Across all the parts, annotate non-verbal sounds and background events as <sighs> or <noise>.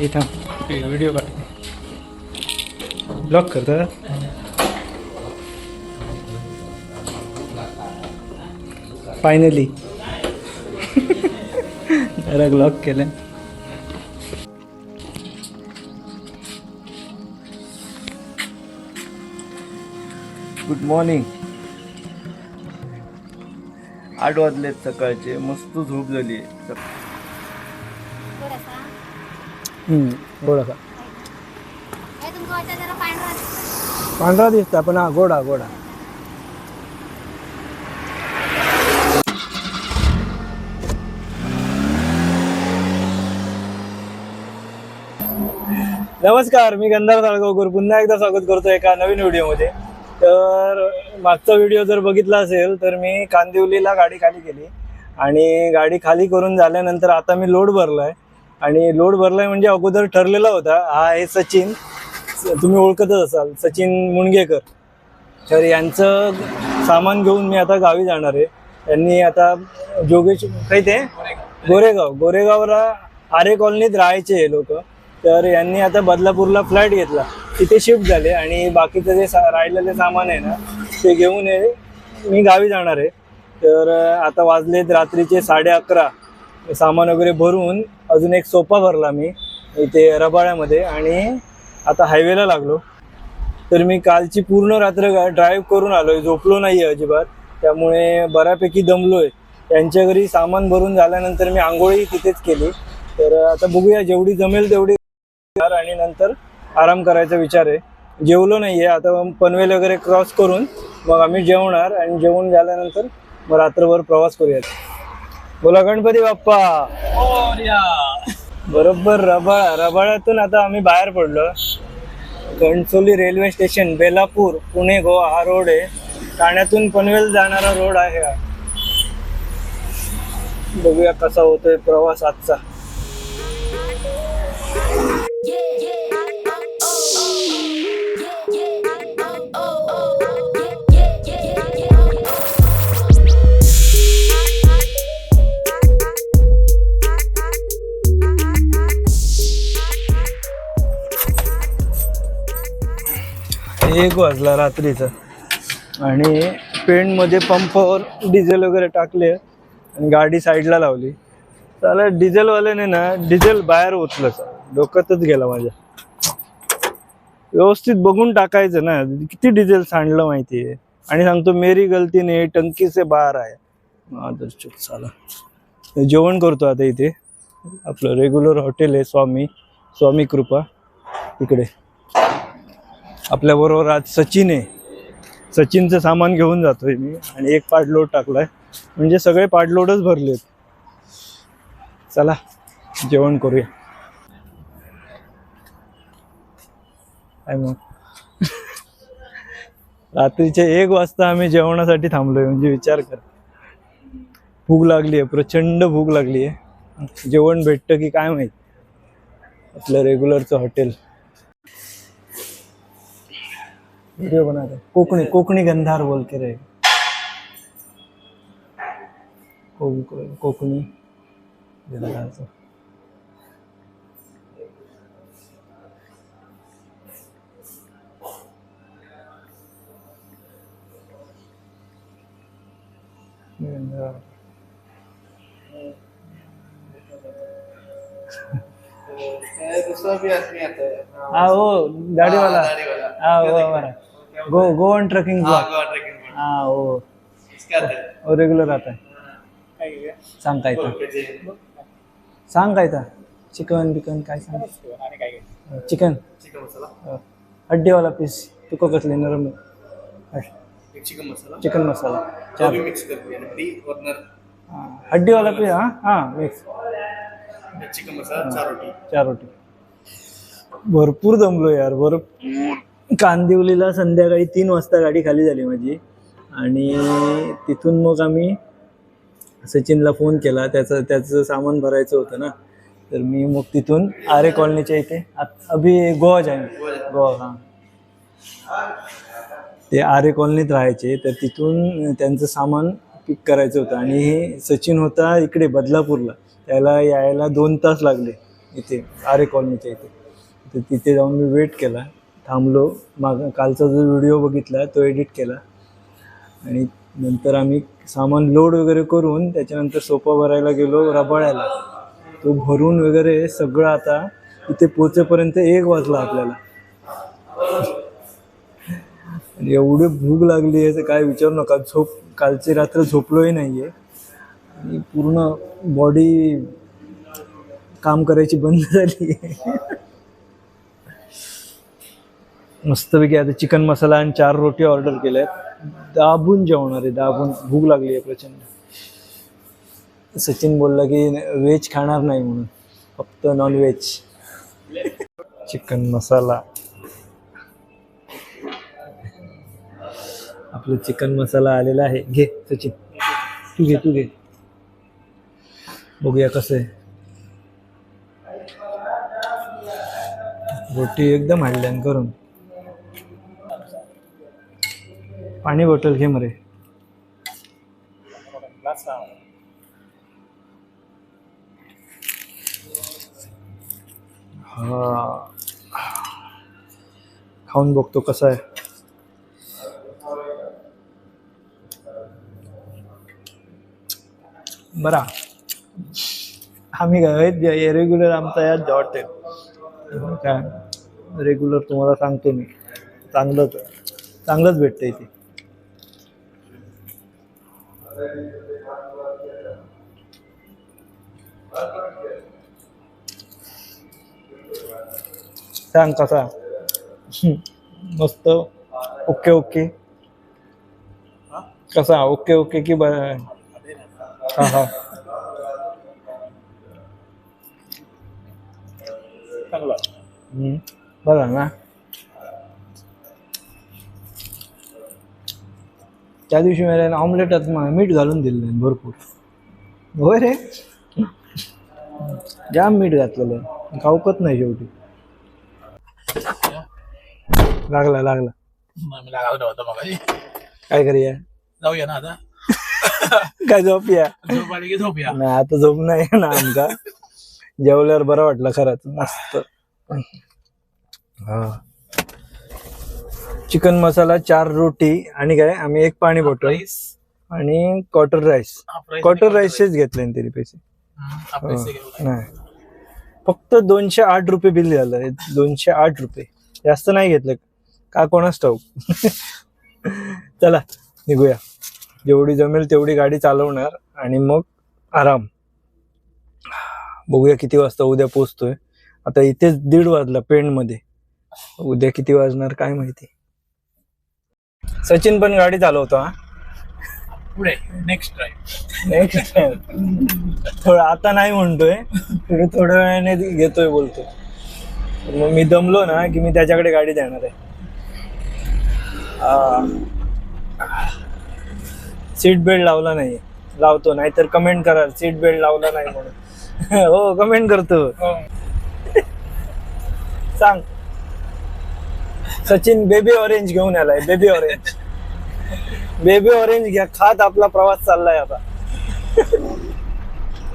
इथं व्हिडिओ काढ ब्लॉक करता फायनली जरा लॉक केलं गुड मॉर्निंग आठ वाजलेत सकाळचे मस्त झोप झाली. थोडासा. थोडासा. हे तुमका वाटतं जरा पांढरा दिसतो. पण हा गोडा गोडा. नमस्कार मी गंधार साळगावकर पुन्हा एकदा स्वागत करतो एका नवीन व्हिडिओमध्ये. तर मागचा व्हिडिओ जर बघितला असेल तर मी कांदिवलीला गाडी खाली केली. आणि गाडी खाली करून झाल्यानंतर आता मी लोड भरलाय. आणि लोड भरलाय म्हणजे अगोदर ठरलेला होता हा आहे सचिन. तुम्ही ओळखतच असाल सचिन मुणगेकर तर यांचं सामान घेऊन मी आता गावी जाणार आहे. त्यांनी आता जोगेश काही ते गोरेगाव. गोरेगावला आरे कॉलनीत राहायचे हे लोक. तर यांनी आता बदलापूरला फ्लॅट घेतला. तिथे शिफ्ट झाले आणि बाकीचं जे सा- राहिलेले सामान आहे ना ते घेऊन हे मी गावी जाणार आहे. तर आता वाजलेत रात्रीचे साडे अकरा. सामान वगैरे भरून अजून एक सोफा भरला मी इथे रबाळ्यामध्ये आणि आता हायवेला लागलो. तर मी कालची पूर्ण रात्र ड्राईव्ह करून आलोय. झोपलो नाही अजिबात. त्यामुळे बऱ्यापैकी दमलोय. त्यांच्या घरी सामान भरून झाल्यानंतर मी आंघोळी तिथेच केली. तर आता बघूया जेवढी जमेल तेवढी आणि नंतर आराम करायचा विचार आहे. जेवलो नाहीये. आता पनवेल वगैरे क्रॉस करून मग आम्ही जेवणार आणि जेवण झाल्यानंतर मग रात्रभर प्रवास करूयात. बोला गणपती बाप्पा. बरोबर रबाळ. रबाळ्यातून आता आम्ही बाहेर पडलो. घणसोली रेल्वे स्टेशन बेलापूर पुणे गोवा हा रोड आहे. ठाण्यातून पनवेल जाणारा रोड आहे हा. बघूया कसा होतोय प्रवास आजचा. एक वाजला रात्रीचा. आणि पेंटमध्ये पंपावर डिझेल वगैरे टाकले आणि गाडी साईडला लावली. त्याला डिझेलवाल्याने ना डिझेल बाहेर ओतलं डोक्यातच गेला माझ्या. व्यवस्थित बघून टाकायचं ना. किती डिझेल सांडलं माहितीये. आणि सांगतो मेरी गलती नाही बार आहे. माझं चाला जेवण करतो आता इथे. आपलं रेग्युलर हॉटेल आहे स्वामी. स्वामी कृपा. इकडे. आपल्याबरोबर आज सचिन आहे. सचिनचं सामान घेऊन जातोय मी. आणि एक पाडलोड टाकलाय. म्हणजे सगळे पाडलोडच भरलेत. चला जेवण करूया. काय मग? रात्रीचे एक वाजता आम्ही जेवणासाठी थांबलोय म्हणजे विचार कर. भूक लागली आहे प्रचंड भूक लागली आहे जेवण भेटतं की काय माहीत? आपलं रेग्युलरचं हॉटेल व्हिडिओ बनाते कोकणी कोकणी गंधार बोलते रे. कोकणी गंधारचं. <laughs> हा हो दाढीवाला. हा हो बरं. गो गो ऑन ट्रेकिंग हा हो हो. रेग्युलर आता सांग काय तर सांग काय तर चिकन बिकन काय सांग? चिकन. हड्डीवाला पीस तुका कसले नरम चिकन मसाला चिकन मसाला चार मिक्स करते हड्डी वरनर हा. हड्डीवाला पीस हा हा मिक्स चिकन मसाला चार रोटी चार रोटी भरपूर दमलो यार भरपूर कांदिवलीला संध्याकाळी तीन वाजता गाडी खाली झाली माझी आणि तिथून मग आम्ही सचिनला फोन केला त्याचं त्याचं सामान भरायचं होतं ना तर मी मग तिथून आरे कॉलनीच्या इथे आत- अभि गोवा जाईन गोवा हां ते आरे कॉलनीत राहायचे तर तिथून त्यांचं सामान पिक करायचं होतं. आणि हे सचिन होता इकडे बदलापूरला. त्याला यायला दोन तास लागले इथे आरे कॉलनीच्या इथे. तर तिथे जाऊन मी वेट केला. थांबलो. माग कालचा जो व्हिडिओ बघितला तो एडिट केला. आणि नंतर आम्ही सामान लोड वगैरे करून त्याच्यानंतर सोपा भरायला गेलो रबाळ्याला. तो भरून वगैरे सगळं आता इथे पोचेपर्यंत एक वाजला आपल्याला. आणि एवढी भूक लागली आहे तर काय विचारू नका. झोप कालची रात्र झोपलोही नाही आहे आणि पूर्ण बॉडी काम करायची बंद झाली आहे. मस्तपैकी आता चिकन मसाला आणि चार रोटी ऑर्डर केल्यात. दाबून जेवणार आहे दाबून. भूक लागली आहे प्रचंड. सचिन बोलला की व्हेज खाणार नाही म्हणून. फक्त नॉन व्हेज चिकन मसाला आपलं चिकन मसाला आलेला आहे. घे सचिन. तू घे तू घे. बघूया कसं आहे. रोटी एकदम हाडल्यान करून पाणी बॉटल घे मरे. हा. खाऊन बघतो कसा आहे. बरा. आम्ही काय रेग्युलर आमचा या हॉटेल काय रेग्युलर तुम्हाला सांगतो मी. चांगलंच चांगलंच भेटतं इथे सांग कसा? मस्त. Okay okay. कसा? ओके ओके की ब हा हा चांगला हम्म. बघा ना त्या दिवशी मला ऑमलेटात मीठ घालून दिलं नाही भरपूर. होय रे? जाम मीठ घातलेलं खाऊकत नाही शेवटी. लागला लागला. मला लागलं होतं मग काय करूया? जाऊया ना आता. <laughs> काय झोपूया? झोप आली की झोपूया. नाही आता झोप नाही ना आमका जेवल्यावर बरं वाटलं खरंच मस्त. हा. चिकन मसाला चार रोटी आणि काय आम्ही एक पाणी बॉटल आणि क्वार्टर राईस. क्वार्टर राईसचेच घेतले तरी पैसे. नाही. फक्त दोनशे आठ रुपये बिल झालं. दोनशे आठ रुपये. जास्त नाही घेतलं. का कोणाच ठाऊक? <laughs> चला निघूया. जेवढी जमेल तेवढी गाडी चालवणार आणि मग आराम. बघूया किती वाजता उद्या पोचतोय आता इथेच दीड वाजला पेंडमध्ये उद्या किती वाजणार काय माहिती. सचिन पण गाडी चालवतो हा. पुढे नेक्स्ट ड्राईव्ह नेक्स्ट थोडं आता नाही म्हणतोय थोडं थोड्या वेळाने घेतोय बोलतो मग मी दमलो ना की मी त्याच्याकडे गाडी देणार आहे. सीट बेल्ट लावला नाही. लावतो नाहीतर कमेंट कराल सीट बेल्ट लावला नाही म्हणून. हो कमेंट करतो. सांग. सचिन बेबी ऑरेंज घेऊन आलाय बेबी ऑरेंज बेबी ऑरेंज घ्या खात आपला प्रवास चाललाय आता.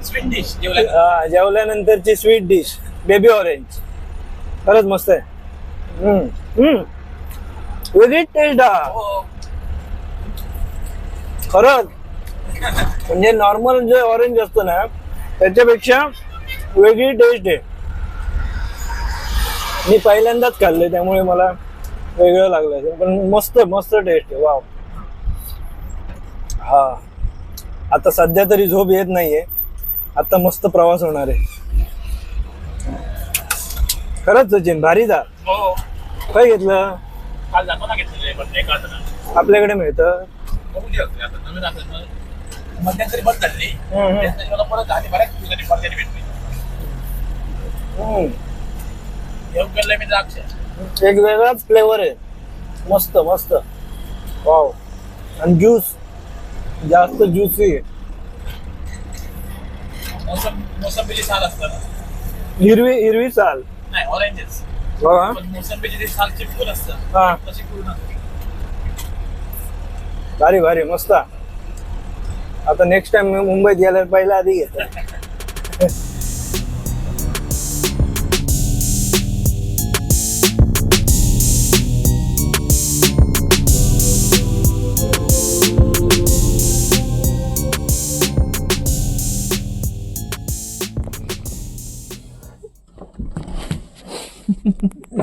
स्वीट डिश हा, जेवल्यानंतरची स्वीट डिश बेबी ऑरेंज खरंच मस्त आहे. वेगळी टेस्ट हा हो. खरंच. म्हणजे नॉर्मल जे ऑरेंज असतं ना त्याच्यापेक्षा वेगळी टेस्ट आहे. मी पहिल्यांदाच खाल्ले त्यामुळे मला वेगळं लागलं. पण मस्त मस्त टेस्ट आहे. वाव हा. आता सध्या तरी झोप येत नाहीये. आता मस्त प्रवास होणार आहे. खरंच सचिन भारी जा हो. काय घेतलं? आपल्याकडे मिळतं. बघून घेऊ आता नवीन मध्यंतरी बंद झाली. मध्यंतरी मला परत झाली बऱ्याच दिवसांनी परत भेटली मी द्राक्ष एक वेगळाच फ्लेवर आहे. मस्त मस्त. वाव आणि ज्यूस जास्त ज्युसी आहे. मोसंबीची साल असतं ना हिरवी हिरवी साल. नाही ऑरेंजेस बघा मोसंबीची साल चिपकून असतं हा. तशी पूर्ण. भारी भारी मस्त. आता नेक्स्ट टाइम मी मुंबईत गेल्यावर पहिला आधी घेतो.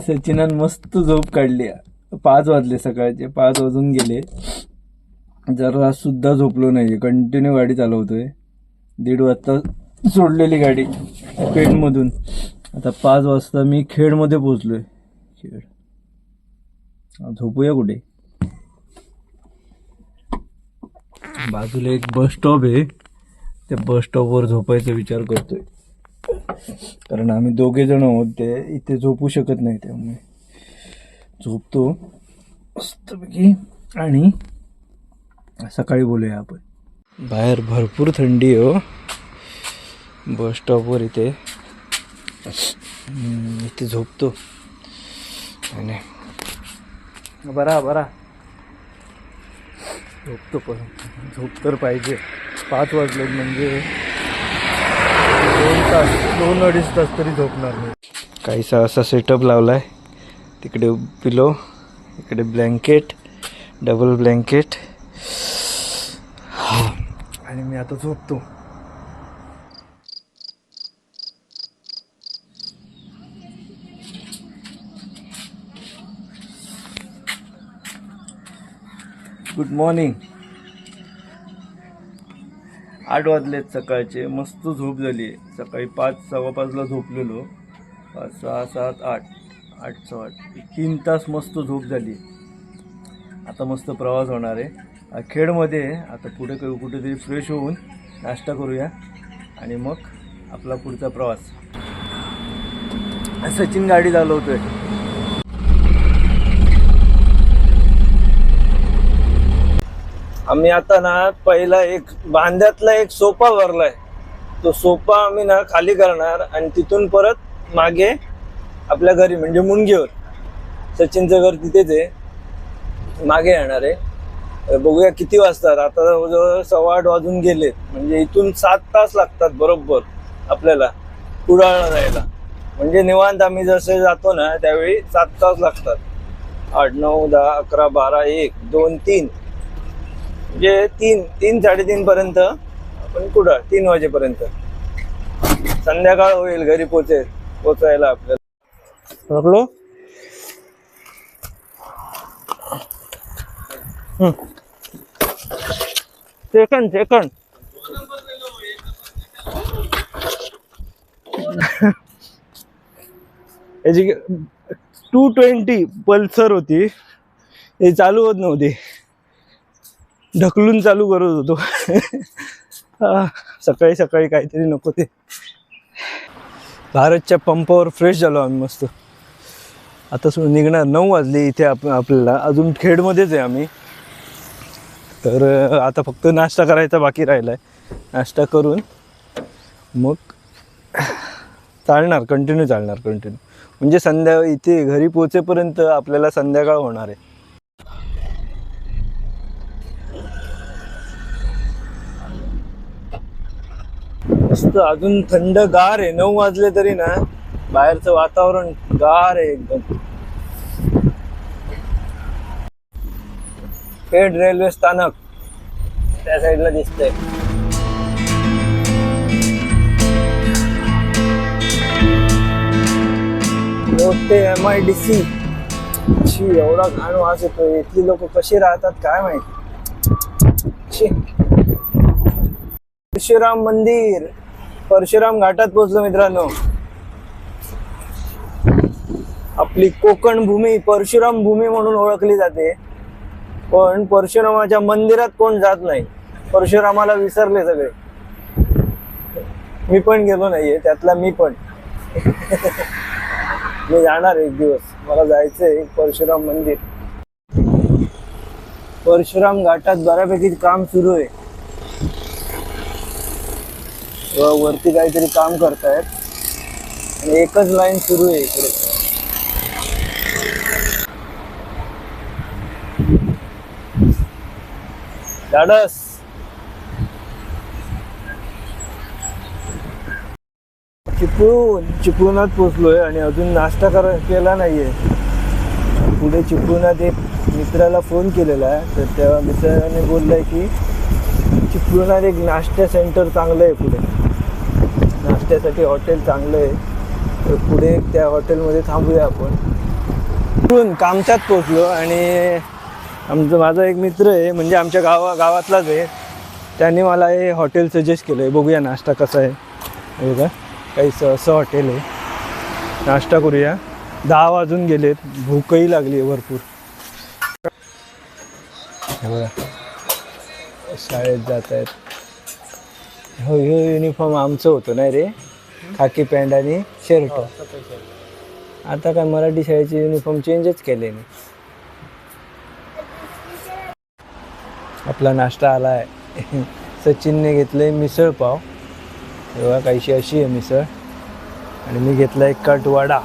सचिनान मस्त झोप काढली. पाच वाजले सकाळचे पाच वाजून गेले. जरा सुद्धा झोपलो नाही कंटिन्यू गाडी चालवतोय. दीड वाजता सोडलेली गाडी पेठमधून आता पाच वाजता मी खेडमध्ये पोचलोय खेड. झोपूया कुठे? बाजूला एक बस स्टॉप आहे. त्या बस स्टॉपवर झोपायचा विचार करतोय. कारण आम्ही दोघे जण आहोत ते इथे झोपू शकत नाही त्यामुळे. झोपतो. मस्तपैकी. आणि सकाळी बोलूया आपण. बाहेर भरपूर थंडी हो. बस स्टॉपवर इथे. इथे झोपतो. आणि बरा बरा. झोपतो पण. झोप तर पाहिजे. पाच वाजले म्हणजे दोन तास दोन अडीच तास तरी झोपणार नाही काहीसा असा सेटअप लावलाय. तिकडे पिलो इकडे ब्लँकेट डबल ब्लँकेट <sighs> आणि मी आता झोपतो. गुड मॉर्निंग आठ वाजलेत सकाळचे. मस्त झोप झाली आहे सकाळी पाच सव्वा पाचला झोपलेलो. पाच सहा सात आठ. आठ सहा आठ. तीन तास मस्त झोप झाली आता मस्त प्रवास होणार आहे. खेडमध्ये आता पुढे क- कुठेतरी फ्रेश होऊन नाश्ता करूया. आणि मग आपला पुढचा प्रवास. सचिन गाडी चालवतोय. आम्ही आता ना पहिला एक बांध्यातला एक सोफा भरलाय. तो सोफा आम्ही ना खाली करणार आणि तिथून परत मागे आपल्या घरी म्हणजे मुंगीवर. सचिनचं घर तिथेच आहे. मागे येणार आहे. बघूया किती वाजतात. आता जवळजवळ सव्वा आठ वाजून गेलेत म्हणजे इथून सात तास लागतात बरोबर आपल्याला कुडाळला जायला म्हणजे निवांत आम्ही जसे जातो ना त्यावेळी सात तास लागतात. आठ नऊ दहा अकरा बारा एक दोन तीन. म्हणजे तीन तीन साडेतीन पर्यंत आपण कुडाळ तीन वाजेपर्यंत. संध्याकाळ होईल घरी पोचे पोचायला आपल्याला. ओळखलो सेकंड सेकंड. <laughs> याची टू ट्वेंटी पल्सर होती. हे चालू होत नव्हती. ढकलून चालू करत होतो. <laughs> सकाळी सकाळी काहीतरी नको ते. भारतच्या पंपावर फ्रेश झालो आम्ही मस्त. आता निघणार. नऊ वाजले इथे आप आपल्याला. अजून खेडमध्येच आहे आम्ही. तर आता फक्त नाश्ता करायचा बाकी राहिला आहे नाश्ता करून मग चालणार कंटिन्यू चालणार कंटिन्यू म्हणजे संध्या इथे घरी पोचेपर्यंत आपल्याला संध्याकाळ होणार आहे. मस्त अजून थंड गार आहे. नऊ वाजले तरी ना बाहेरचं वातावरण गार आहे एकदम. पेड रेल्वे स्थानक त्या साईडला दिसतंय. मोठे एम आय डी सी एवढा घाण वास येतो इथली लोक कशी राहतात काय माहिती? परशुराम मंदिर. परशुराम घाटात पोहोचलो मित्रांनो. आपली कोकण भूमी परशुराम भूमी म्हणून ओळखली जाते. पण परशुरामाच्या मंदिरात कोण जात नाही. परशुरामाला विसरले सगळे. मी पण गेलो नाहीये त्यातला मी पण. <laughs> मी जाणार एक दिवस. मला जायचंय परशुराम मंदिर. परशुराम घाटात बऱ्यापैकी काम सुरू आहे. वरती काहीतरी काम करतायत. आणि एकच लाईन सुरू आहे इकडे. धाडस चिपळूण चिपळूणात पोचलोय आणि अजून नाश्ता कर केला नाहीये. पुढे चिपळूणात एक मित्राला फोन केलेला आहे तर तेव्हा मित्राने बोललंय की चिपळूणात एक नाश्ता सेंटर चांगलं आहे पुढे. नाश्त्यासाठी हॉटेल चांगलं आहे तर पुढे त्या हॉटेलमध्ये थांबूया आपण. कामच्यात पोचलो आणि आमचं माझा एक मित्र आहे म्हणजे आमच्या गावा गावातलाच आहे. त्याने मला हे हॉटेल सजेस्ट केलं आहे बघूया नाश्ता कसा आहे. बघा काही स असं हॉटेल आहे. नाश्ता करूया. दहा वाजून गेलेत भूकही लागली आहे भरपूर. हे बघा शाळेत जात आहेत हो हे युनिफॉर्म आमचं होतं नाही रे. खाकी पॅन्ट आणि शर्ट आता काय मराठी शाळेचे युनिफॉर्म चेंजच केले नाही. आपला नाश्ता आला आहे सचिनने घेतले मिसळ पाव. तेव्हा काहीशी अशी आहे मिसळ. आणि मी घेतला एक cut vada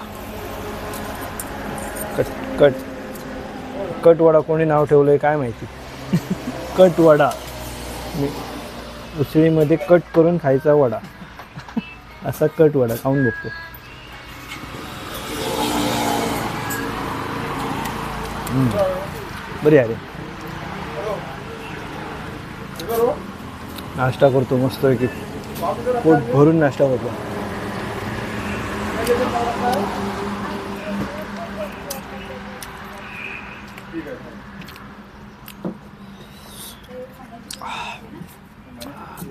cut cut cut vada कोणी नाव ठेवलं आहे काय माहिती? <laughs> कट वडा मी उसळीमध्ये कट करून खायचा वडा. असा कट वडा खाऊन बघतो. बरी आहे नाश्ता करतो मस्त की पोट भरून नाश्ता करतो.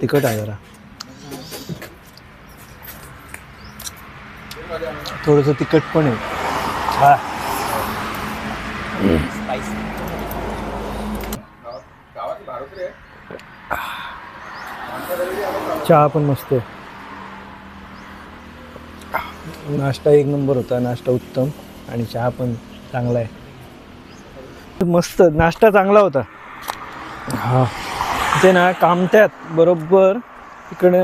तिखट आहे जरा. थोडंसं तिखट पण आहे. हा. चहा पण मस्त आहे. नाश्ता एक नंबर होता नाश्ता उत्तम आणि चहा पण चांगला आहे. मस्त नाश्ता चांगला होता. हा. ते ना कामत्यात बरोबर इकडे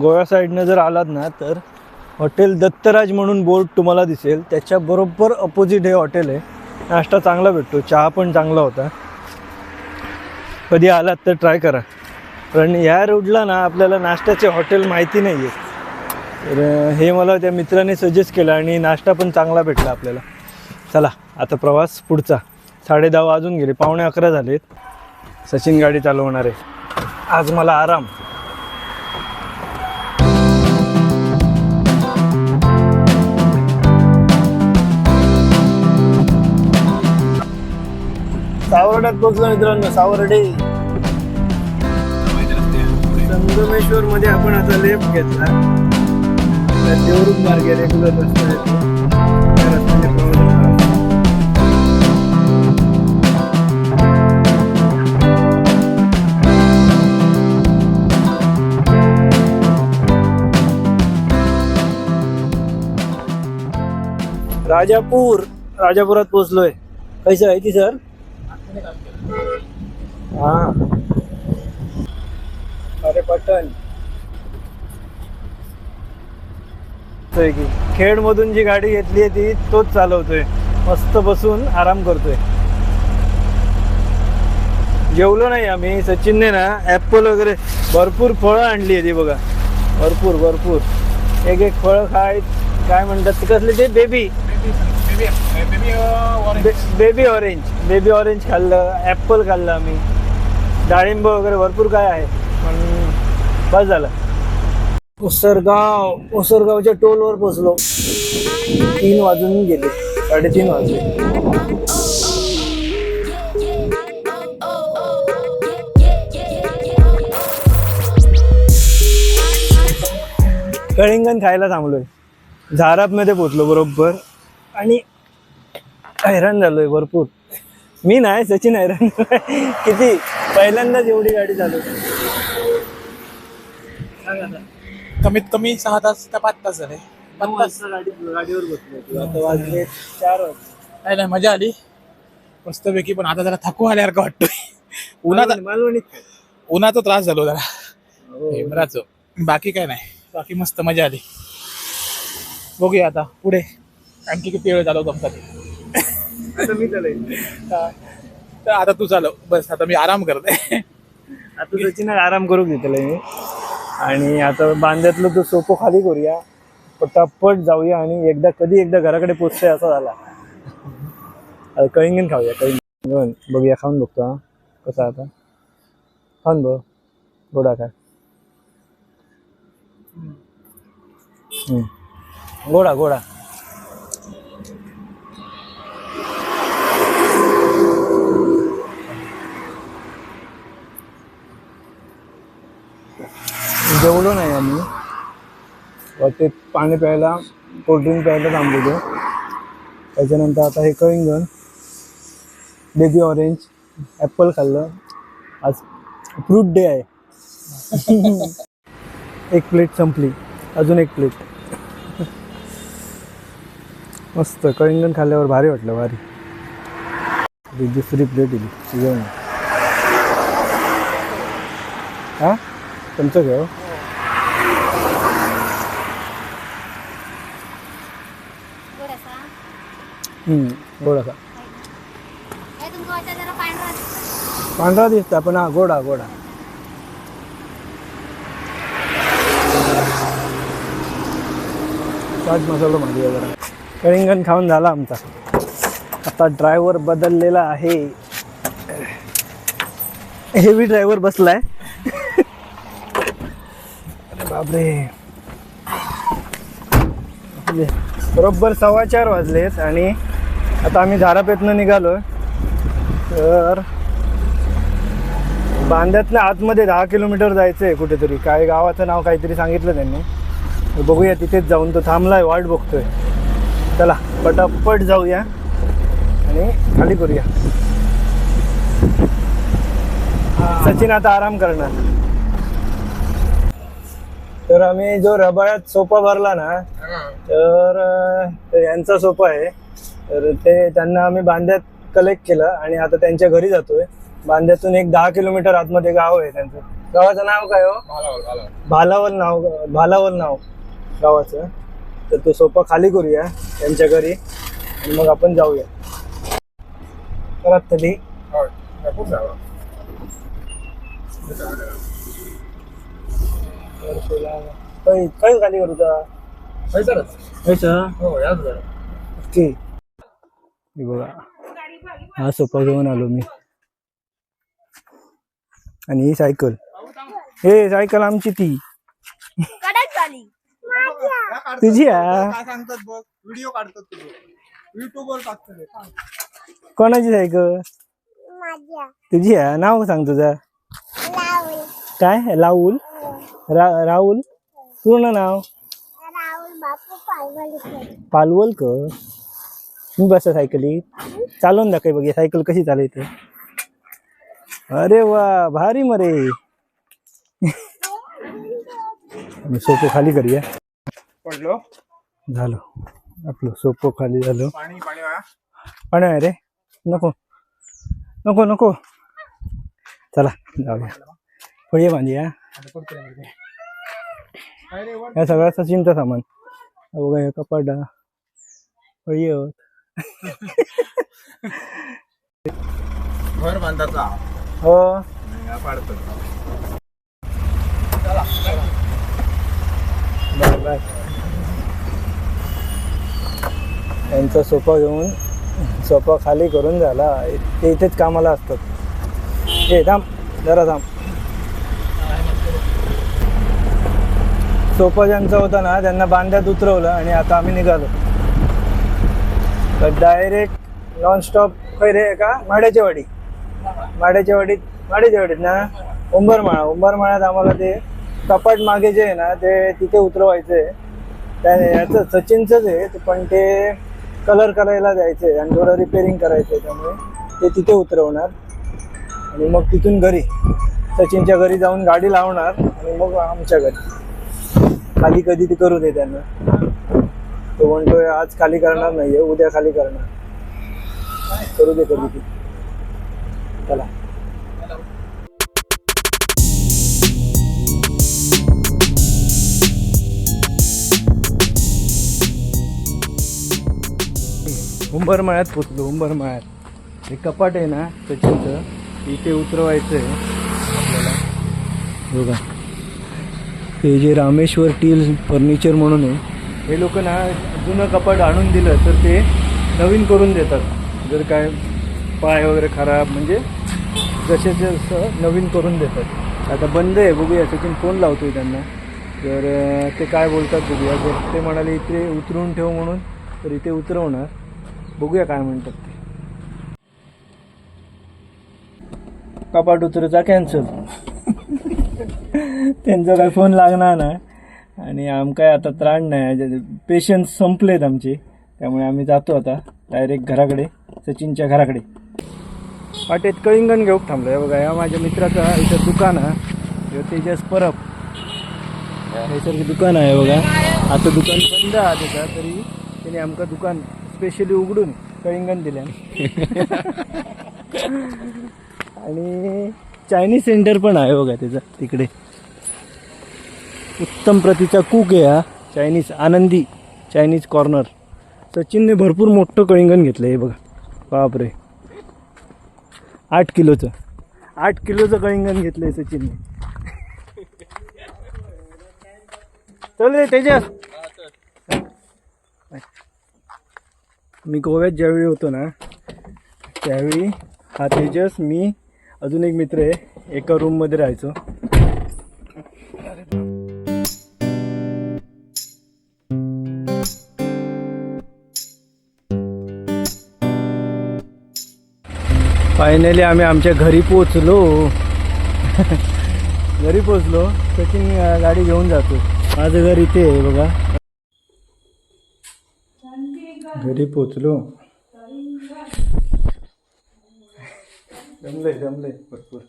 गोव्या साईडनं जर आलात ना तर हॉटेल दत्तराज म्हणून बोर्ड तुम्हाला दिसेल. त्याच्या बरोबर अपोजिट हे हॉटेल आहे. नाश्ता चांगला भेटतो चहा पण चांगला होता. कधी आलात तर ट्राय करा. कारण ह्या रोडला ना आपल्याला नाश्त्याचे हॉटेल माहिती नाही आहे तर हे मला त्या मित्राने सजेस्ट केलं आणि नाश्ता पण चांगला भेटला आपल्याला. चला आता प्रवास पुढचा. साडे दहा वाजून गेले पावणे अकरा झालेत. सचिन गाडी चालवणार आहे. आज मला आराम. सावर्ड्यात पोचलो मित्रांनो सावर्डे. संगमेश्वर मध्ये आपण आता लेफ्ट घेतला. देवरूप मार्गे रेग्युलर रस्ता आहे राजापूर राजापुरात पोहोचलोय. कैसे आहे ती सर? हा. अरे पटन खेड मधून जी गाडी घेतली आहे ती तोच चालवतोय. मस्त बसून आराम करतोय. जेवलो नाही आम्ही सचिनने ना ऍपल वगैरे भरपूर फळं आणली आहे ती बघा. भरपूर भरपूर. एक एक फळं खाय काय म्हणतात ते कसले ते? Baby baby orange baby orange खाल्लं ॲपल खाल्लं आम्ही. डाळिंब वगैरे भरपूर काय आहे. पण बस झालं. उसरगाव उसरगावच्या टोलवर पोचलो तीन वाजून गेले साडेतीन वाजले. कळिंगण खायला थांबलोय. झारापमध्ये पोचलो बरोबर. आणि हैराण झालोय भरपूर. मी नाही सचिन हैराण किती? पहिल्यांदाच एवढी गाडी आता. कमीत कमी सहा तास का पाच तास झाले. नऊ वाजता गाडी गाडीवर बसलो आता वाजले चार वाजले. नाही नाही मजा आली. मस्तपैकी पण आता जरा थकवा आल्यासारखं वाटतोय. उन्हाचा मालवणीत- उन्हाचा त्रास झालो जरा. हो. हेमराचं बाकी काय नाही. बाकी मस्त मजा आली. बघूया आता पुढे. आणखी किती वेळ मी चालेल तर आता तू चालव. बस आता मी आराम करते आता सचिन आराम करू घेतलं मी. आणि आता बांध्यातलं तो सोपं खाली करूया. पटापट जाऊया आणि एकदा कधी एकदा घराकडे पोचतोय असा झाला. आता कळिंगण खाऊया कळिंगण. बघूया खाऊन बघतो हा. कसा आता. खाऊन बघ. गोडा काय गोडा गोडा. जेवलो नाही आम्ही. ते पाणी प्यायला कोल्ड्रिंक प्यायला थांबलेलो. त्याच्यानंतर आता हे कळिंगण बेबी ऑरेंज ॲपल खाल्लं. आज फ्रूट डे आहे. <laughs> एक प्लेट संपली. अजून एक प्लेट मस्त. कळिंगण खाल्ल्यावर भारी वाटलं भारी. दुसरी प्लेट दिली. जेवण हा? तुमचं घेऊ? जरा पांढरा दिसतो. पण हा गोडा गोडा. चाट मसाला आहे जरा. कळिंगण खाऊन झाला आमचा. आता ड्रायव्हर बदललेला आहे. हेवी ड्रायव्हर बसलाय. बापरे. बरोबर सव्वा चार वाजलेत आणि आता आम्ही धारापेतनं निघालो. तर बांद्यातल्या आतमध्ये दहा किलोमीटर जायचं आहे कुठेतरी. काय गावाचं नाव काहीतरी सांगितलं त्यांनी. बघूया तिथेच जाऊन तो थांबलाय वाट बघतोय. चला पटापट जाऊया आणि खाली करूया. सचिन आता आराम करणार. तर आम्ही जो रबाळ्यात सोपा भरला ना तर यांचा सोपा आहे. तर ते त्यांना आम्ही बांद्यात कलेक्ट केलं आणि आता त्यांच्या घरी जातोय. बांद्यातून एक दहा किलोमीटर आतमध्ये गाव आहे त्यांचं. गावाचं नाव काय हो? भालावल नाव भालावल नाव गावाचं. तर तो सोपा खाली करूया त्यांच्या घरी आणि मग आपण जाऊया. परत तरी काही खाली करूचा पैसा ओके. हे बघा. हा सोफा घेऊन आलो मी. आणि ही सायकल. हे सायकल आमची ती. तुझी व्हिडिओ काढतात टाकतात कोणाची सायकल? तुझी हा नाव सांग तुझा. काय? लाऊल रा राहुल? पूर्ण नाव? पालवलकर. बसा सायकलीत चालवून दाखव बघ सायकल कशी चालवते. अरे वा भारी मरे. सोपं खाली करूया. पडलो. झालं. आपलं सोपं खाली झालं. पाणी आहे रे. नको. नको नको. चला जाऊया. फळी बांधूया. या सगळ्या सचिनचं सामान. बघा कपाट फळी घर बांधायचा. हो. पाडतो. बाय बाय यांचा सोफा घेऊन सोफा खाली करून झाला. ते इथेच कामाला असतात. ए थांब जरा थांब. सोफा ज्यांचा होता ना त्यांना बांध्यात उतरवलं आणि आता आम्ही निघालो. तर डायरेक्ट नॉनस्टॉप खंय रे का माड्याच्या वाडी माड्याच्या वाडीत माड्याच्या वाडीत ना? उंबरमाळा. उंबरमाळ्यात आम्हाला ते कपाट मागे जे आहे ना ते तिथे उतरवायचं आहे त्या याचं सचिनचंच आहे पण ते कलर करायला जायचं आहे आणि थोडं रिपेरिंग करायचं आहे त्यामुळे ते तिथे उतरवणार. आणि मग तिथून घरी सचिनच्या घरी जाऊन गाडी लावणार आणि मग आमच्या घरी. खाली कधी ते करू दे त्यांना. तो म्हणतोय आज खाली करणार नाहीये उद्या खाली करणार. करू दे कधी ती चला. उंबरमाळ्यात पोचलो उंबरमाळ्यात. हे कपाट आहे ना सचिनचं इथे उतरवायचं आहे आपल्याला. बघा. हे जे रामेश्वर टील फर्निचर म्हणून आहे हे लोक ना जुनं कपाट आणून दिलं तर ते नवीन करून देतात. जर काय पाय वगैरे खराब म्हणजे जसे जसं नवीन करून देतात. आता बंद आहे बघूया सचिन फोन लावतोय त्यांना. तर ते काय बोलतात बघूया. जर ते म्हणाले इथे उतरून ठेव म्हणून तर इथे उतरवणार. बघूया काय म्हणतात ते. कपाट उतरचा कॅन्सल <laughs> त्यांचा काय फोन लागणार नाही. आणि आमकाय आता त्राण नाही पेशन्स संपलेत आमचे. त्यामुळे आम्ही जातो आता डायरेक्ट घराकडे सचिनच्या घराकडे. वाटेत कळिंगण घेऊ थांबलो हे बघा या माझ्या मित्राचं इथं दुकान आहे. हे तेजस परब. यासारखं दुकान आहे बघा. आता दुकान बंद आहे त्याचा तरी त्याने आमका दुकान स्पेशली उघडून कळिंगण दिल्या. <laughs> आणि चायनीज सेंटर पण आहे बघा त्याचं तिकडे. उत्तम प्रतीचा कुक आहे हा. चायनीज आनंदी चायनीज कॉर्नर सचिनने भरपूर मोठं कळिंगण घेतलं आहे बघा. बापरे. आठ किलोचं. आठ किलोचं कळिंगण घेतलं आहे सचिनने. चल रे तेजस. मी गोव्यात ज्यावेळी होतो ना त्यावेळी हा तेजस मी अजून एक मित्र आहे एका रूममध्ये राहायचो. फायनली आम्ही आमच्या घरी पोचलो घरी पोचलो सचिन गाडी घेऊन जातो. माझं घर इथे आहे बघा. घरी पोचलो जमले जमले भरपूर.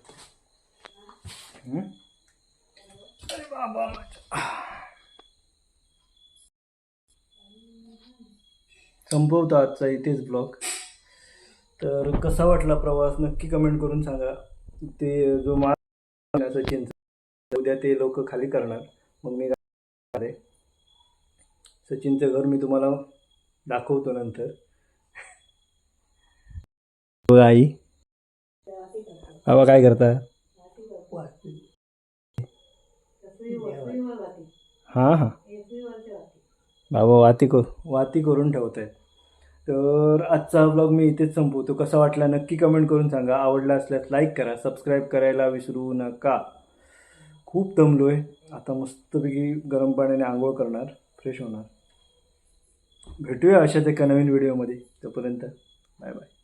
संपवतो आजचा इथेच ब्लॉग. कसा वाटला प्रवास? नक्की कमेंट करून सांगा. ते जो माल सचिनचा उद्या ते लोक खाली करणार. मग मी आहे. सचिनचं घर मी तुम्हाला दाखवतो नंतर. बघा आई. बाबा काय करता? हां हां. बाबा वाती कर वाती करून ठेवत आहेत तर आजचा ब्लॉग मी इथेच संपवतो. कसा वाटला नक्की कमेंट करून सांगा. आवडला असल्यास लाईक करा सबस्क्राईब करायला विसरू नका. खूप दमलो आहे आता मस्तपैकी गरम पाण्याने आंघोळ करणार फ्रेश होणार. भेटूया अशाच एका नवीन व्हिडिओमध्ये तोपर्यंत बाय बाय